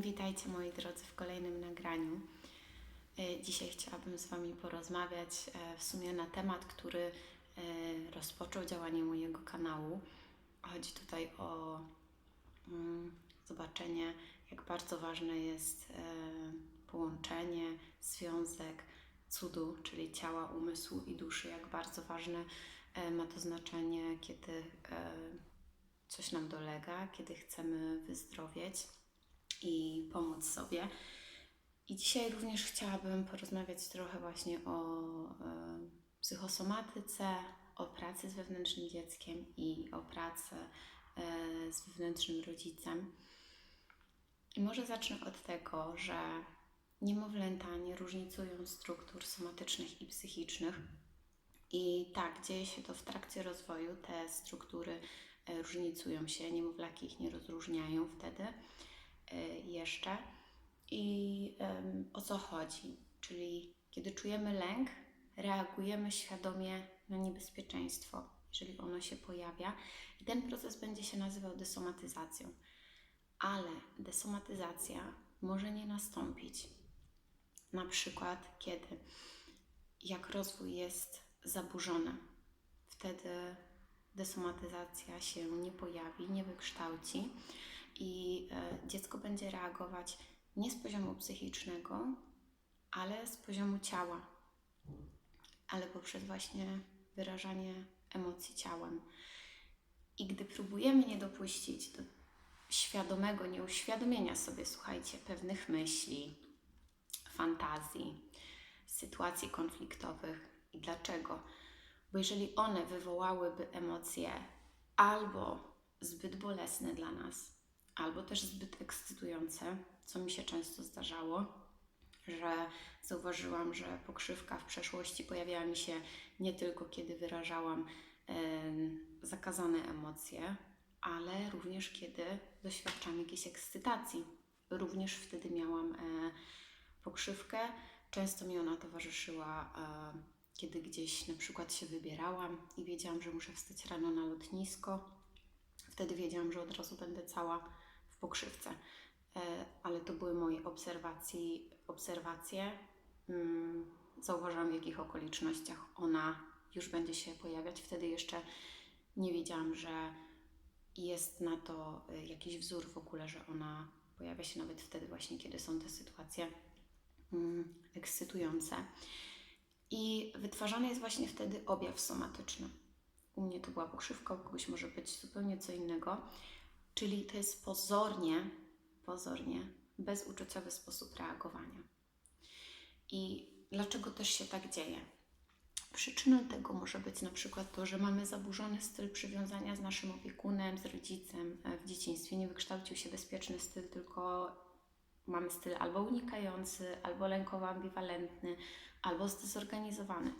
Witajcie moi drodzy w kolejnym nagraniu. E, Dzisiaj chciałabym z Wami porozmawiać e, w sumie na temat, który e, rozpoczął działanie mojego kanału. Chodzi tutaj o mm, zobaczenie, jak bardzo ważne jest połączenie, związek cudu, czyli ciała, umysłu i duszy, jak bardzo ważne ma to znaczenie, kiedy coś nam dolega, kiedy chcemy wyzdrowieć i pomóc sobie. I dzisiaj również chciałabym porozmawiać trochę właśnie o e, psychosomatyce, o pracy z wewnętrznym dzieckiem i o pracy e, z wewnętrznym rodzicem. I może zacznę od tego, że niemowlęta nie różnicują struktur somatycznych i psychicznych. I tak, dzieje się to w trakcie rozwoju. Te struktury e, różnicują się, niemowlaki ich nie rozróżniają wtedy jeszcze. I o co chodzi? Czyli kiedy czujemy lęk, reagujemy świadomie na niebezpieczeństwo, jeżeli ono się pojawia. I ten proces będzie się nazywał desomatyzacją. Ale desomatyzacja może nie nastąpić. Na przykład, kiedy jak rozwój jest zaburzony, wtedy desomatyzacja się nie pojawi, nie wykształci i e, dziecko będzie reagować nie z poziomu psychicznego, ale z poziomu ciała, ale poprzez właśnie wyrażanie emocji ciałem. I gdy próbujemy nie dopuścić do świadomego nieuświadomienia sobie, słuchajcie, pewnych myśli, fantazji, sytuacji konfliktowych. I dlaczego? Bo jeżeli one wywołałyby emocje albo zbyt bolesne dla nas, albo też zbyt ekscytujące, co mi się często zdarzało, że zauważyłam, że pokrzywka w przeszłości pojawiała mi się nie tylko kiedy wyrażałam em, zakazane emocje, ale również kiedy doświadczam jakiejś ekscytacji. Również wtedy miałam e, pokrzywkę. Często mi ona towarzyszyła, e, kiedy gdzieś na przykład się wybierałam i wiedziałam, że muszę wstać rano na lotnisko. Wtedy wiedziałam, że od razu będę cała w pokrzywce. E, ale to były moje obserwacji, obserwacje. Mm, Zauważyłam, w jakich okolicznościach ona już będzie się pojawiać. Wtedy jeszcze nie wiedziałam, że jest na to y, jakiś wzór w ogóle, że ona pojawia się nawet wtedy właśnie, kiedy są te sytuacje mm, ekscytujące. I wytwarzany jest właśnie wtedy objaw somatyczny. U mnie to była pokrzywka, u kogoś może być zupełnie co innego. Czyli to jest pozornie, pozornie bezuczuciowy sposób reagowania. I dlaczego też się tak dzieje? Przyczyną tego może być na przykład to, że mamy zaburzony styl przywiązania z naszym opiekunem, z rodzicem e, w dzieciństwie. Nie wykształcił się bezpieczny styl, tylko mamy styl albo unikający, albo lękowo-ambiwalentny, albo zdezorganizowany.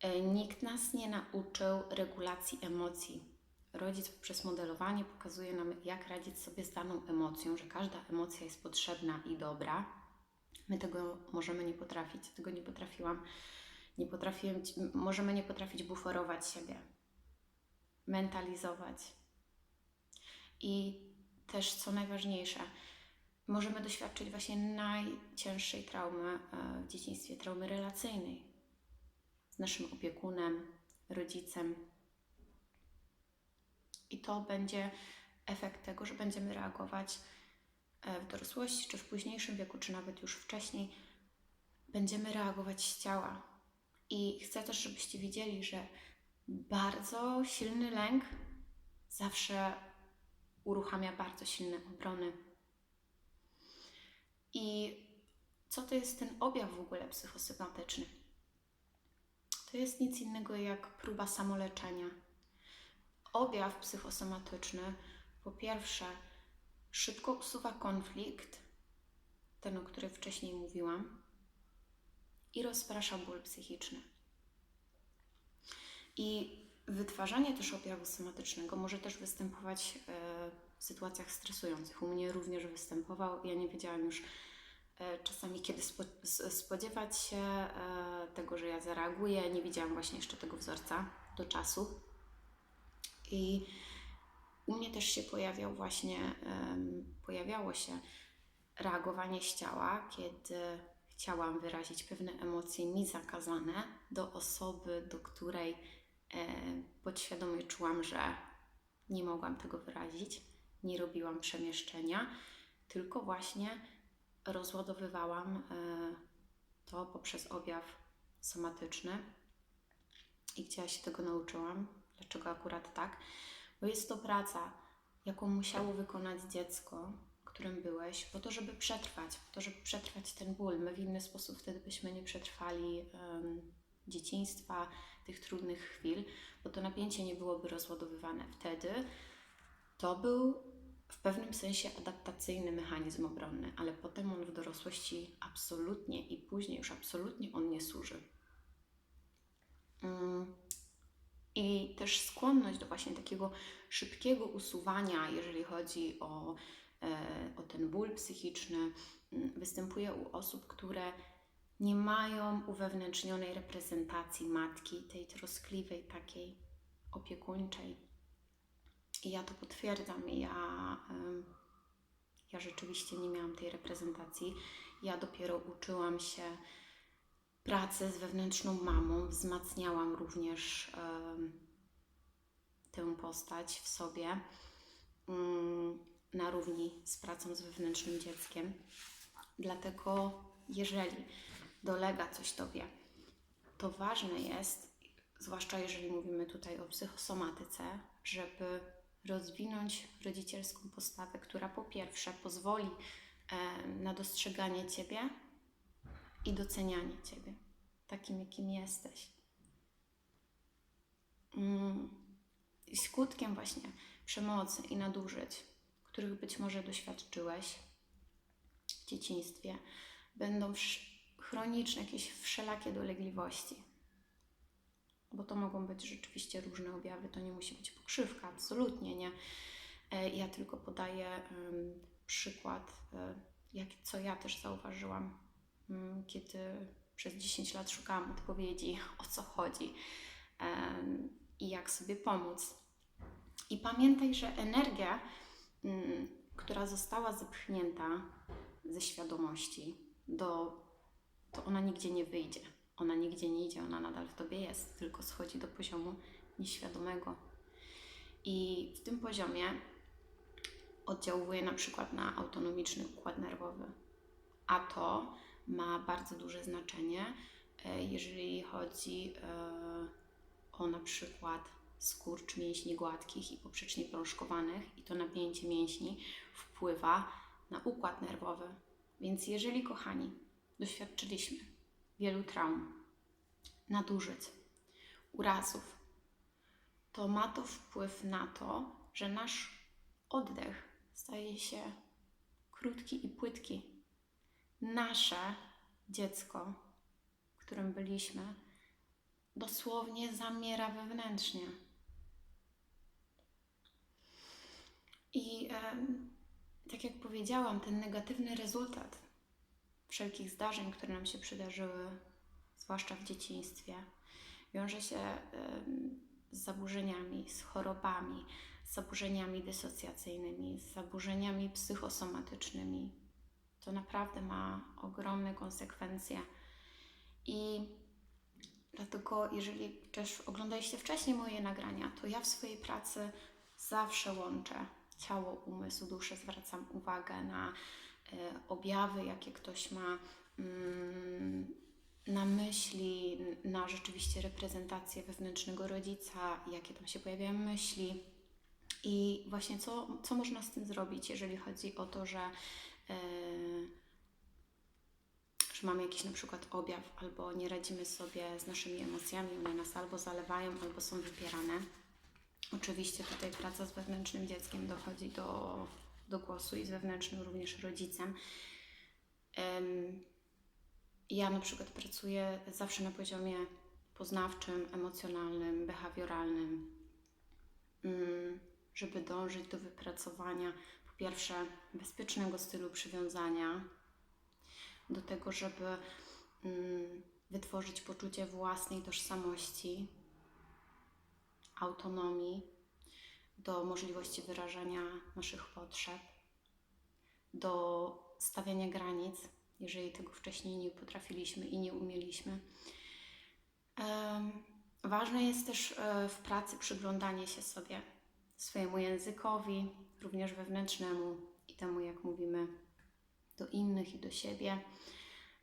E, Nikt nas nie nauczył regulacji emocji. Rodzic poprzez modelowanie pokazuje nam, jak radzić sobie z daną emocją, że każda emocja jest potrzebna i dobra. My tego możemy nie potrafić, tego nie potrafiłam. Nie potrafiłem, możemy nie potrafić buforować siebie, mentalizować. I też, co najważniejsze, możemy doświadczyć właśnie najcięższej traumy e, w dzieciństwie, traumy relacyjnej z naszym opiekunem, rodzicem. I to będzie efekt tego, że będziemy reagować e, w dorosłości, czy w późniejszym wieku, czy nawet już wcześniej, będziemy reagować z ciała. I chcę też, żebyście wiedzieli, że bardzo silny lęk zawsze uruchamia bardzo silne obrony. I co to jest ten objaw w ogóle psychosomatyczny? To jest nic innego jak próba samoleczenia. Objaw psychosomatyczny po pierwsze szybko usuwa konflikt, ten o którym wcześniej mówiłam, i rozprasza ból psychiczny. I wytwarzanie też objawu somatycznego może też występować e, w sytuacjach stresujących. U mnie również występował. Ja nie wiedziałam już e, czasami, kiedy spodziewać się e, tego, że ja zareaguję. Nie widziałam właśnie jeszcze tego wzorca do czasu. I u mnie też się pojawiał właśnie, pojawiało się reagowanie z ciała, kiedy chciałam wyrazić pewne emocje mi zakazane do osoby, do której e, podświadomie czułam, że nie mogłam tego wyrazić, nie robiłam przemieszczenia, tylko właśnie rozładowywałam e, to poprzez objaw somatyczny. I gdzie ja się tego nauczyłam? Dlaczego akurat tak? Bo jest to praca, jaką musiało wykonać dziecko, którym byłeś, po to, żeby przetrwać, po to, żeby przetrwać ten ból. My w inny sposób wtedy byśmy nie przetrwali em, dzieciństwa, tych trudnych chwil, bo to napięcie nie byłoby rozładowywane. Wtedy to był w pewnym sensie adaptacyjny mechanizm obronny, ale potem on w dorosłości absolutnie i później już absolutnie on nie służy. Mm. I też skłonność do właśnie takiego szybkiego usuwania, jeżeli chodzi o, e, o ten ból psychiczny, występuje u osób, które nie mają uwewnętrznionej reprezentacji matki, tej troskliwej, takiej opiekuńczej. I ja to potwierdzam. Ja, ja rzeczywiście nie miałam tej reprezentacji. Ja dopiero uczyłam się pracy z wewnętrzną mamą, wzmacniałam również tę postać w sobie mm, na równi z pracą z wewnętrznym dzieckiem. Dlatego, jeżeli dolega coś Tobie, to ważne jest, zwłaszcza jeżeli mówimy tutaj o psychosomatyce, żeby rozwinąć rodzicielską postawę, która po pierwsze pozwoli na dostrzeganie Ciebie i docenianie Ciebie takim, jakim jesteś. Mm, I skutkiem właśnie przemocy i nadużyć, których być może doświadczyłeś w dzieciństwie, będą chroniczne jakieś wszelakie dolegliwości. Bo to mogą być rzeczywiście różne objawy, to nie musi być pokrzywka, absolutnie nie. E, Ja tylko podaję przykład, e, jak, co ja też zauważyłam, kiedy przez 10 lat szukałam odpowiedzi, o co chodzi i jak sobie pomóc. I pamiętaj, że energia, mm, która została zepchnięta ze świadomości, do, to ona nigdzie nie wyjdzie. Ona nigdzie nie idzie, ona nadal w tobie jest, tylko schodzi do poziomu nieświadomego. I w tym poziomie oddziałuje na przykład na autonomiczny układ nerwowy. A to ma bardzo duże znaczenie, e, jeżeli chodzi e, o na przykład skurcz mięśni gładkich i poprzecznie prążkowanych i to napięcie mięśni wpływa na układ nerwowy. Więc jeżeli, kochani, doświadczyliśmy wielu traum, nadużyć, urazów, to ma to wpływ na to, że nasz oddech staje się krótki i płytki. Nasze dziecko, którym byliśmy, dosłownie zamiera wewnętrznie. I em, tak jak powiedziałam, ten negatywny rezultat wszelkich zdarzeń, które nam się przydarzyły, zwłaszcza w dzieciństwie, wiąże się em, z zaburzeniami, z chorobami, z zaburzeniami dysocjacyjnymi, z zaburzeniami psychosomatycznymi. To naprawdę ma ogromne konsekwencje. I dlatego, jeżeli też oglądaliście wcześniej moje nagrania, to ja w swojej pracy zawsze łączę ciało, umysł, duszę, zwracam uwagę na e, objawy, jakie ktoś ma mm, na myśli, na rzeczywiście reprezentację wewnętrznego rodzica, jakie tam się pojawiają myśli. I właśnie co, co można z tym zrobić, jeżeli chodzi o to, że, że mamy jakiś na przykład objaw, albo nie radzimy sobie z naszymi emocjami, one nas albo zalewają, albo są wypierane. Oczywiście tutaj praca z wewnętrznym dzieckiem dochodzi do, do głosu i z wewnętrznym również rodzicem. Em, ja na przykład pracuję zawsze na poziomie poznawczym, emocjonalnym, behawioralnym, mm, żeby dążyć do wypracowania pierwsze bezpiecznego stylu przywiązania, do tego, żeby mm, wytworzyć poczucie własnej tożsamości, autonomii, do możliwości wyrażania naszych potrzeb, do stawiania granic, jeżeli tego wcześniej nie potrafiliśmy i nie umieliśmy. Ważne jest też e, w pracy przyglądanie się sobie, swojemu językowi, również wewnętrznemu i temu, jak mówimy do innych i do siebie,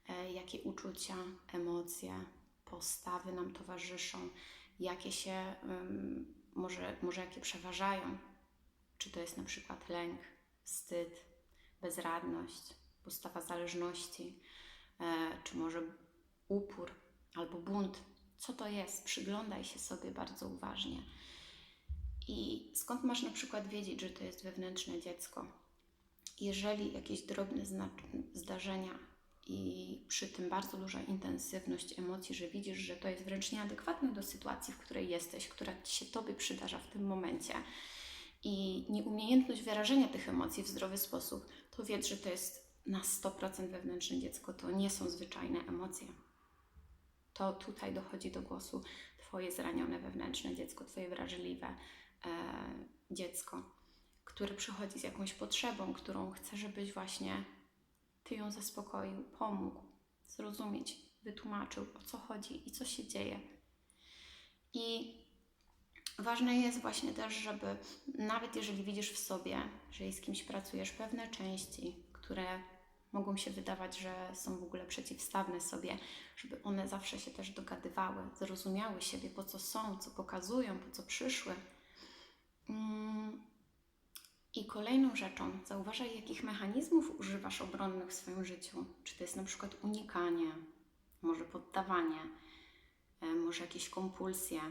e, jakie uczucia, emocje, postawy nam towarzyszą, jakie się, może, może jakie przeważają. Czy to jest na przykład lęk, wstyd, bezradność, postawa zależności, e, czy może upór albo bunt. Co to jest? Przyglądaj się sobie bardzo uważnie. I skąd masz na przykład wiedzieć, że to jest wewnętrzne dziecko? Jeżeli jakieś drobne zdarzenia i przy tym bardzo duża intensywność emocji, że widzisz, że to jest wręcz nieadekwatne do sytuacji, w której jesteś, która ci się tobie przydarza w tym momencie i nieumiejętność wyrażenia tych emocji w zdrowy sposób, to wiedz, że to jest na 100% wewnętrzne dziecko. To nie są zwyczajne emocje. To tutaj dochodzi do głosu Twoje zranione wewnętrzne dziecko, Twoje wrażliwe dziecko, które przychodzi z jakąś potrzebą, którą chce, żebyś właśnie Ty ją zaspokoił, pomógł, zrozumieć, wytłumaczył, o co chodzi i co się dzieje. I ważne jest właśnie też, żeby nawet jeżeli widzisz w sobie, że z kimś pracujesz, pewne części, które mogą się wydawać, że są w ogóle przeciwstawne sobie, żeby one zawsze się też dogadywały, zrozumiały siebie, po co są, co pokazują, po co przyszły. Mm. I kolejną rzeczą, zauważaj, jakich mechanizmów używasz obronnych w swoim życiu. Czy to jest na przykład unikanie, może poddawanie, e, może jakieś kompulsje,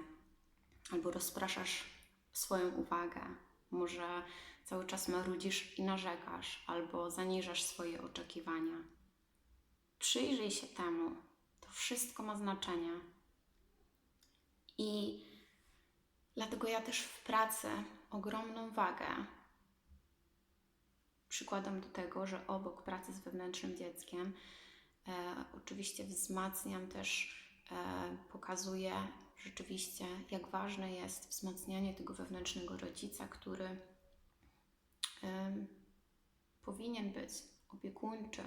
albo rozpraszasz swoją uwagę, może cały czas marudzisz i narzekasz, albo zaniżasz swoje oczekiwania. Przyjrzyj się temu. To wszystko ma znaczenie. I dlatego ja też w pracy ogromną wagę przykładam do tego, że obok pracy z wewnętrznym dzieckiem, e, oczywiście wzmacniam też, e, pokazuję rzeczywiście, jak ważne jest wzmacnianie tego wewnętrznego rodzica, który em, powinien być opiekuńczy,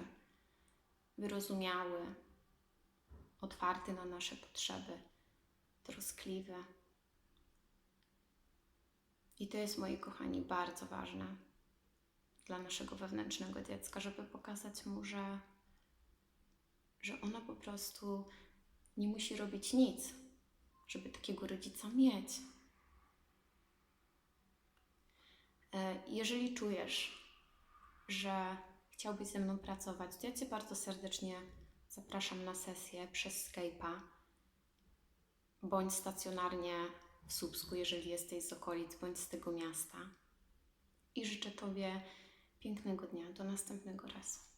wyrozumiały, otwarty na nasze potrzeby, troskliwy. I to jest, moi kochani, bardzo ważne dla naszego wewnętrznego dziecka, żeby pokazać mu, że, że ono po prostu nie musi robić nic, żeby takiego rodzica mieć. E, Jeżeli czujesz, że chciałbyś ze mną pracować, to ja Cię bardzo serdecznie zapraszam na sesję przez Skype'a bądź stacjonarnie w Słupsku, jeżeli jesteś z okolic, bądź z tego miasta. I życzę Tobie pięknego dnia. Do następnego razu.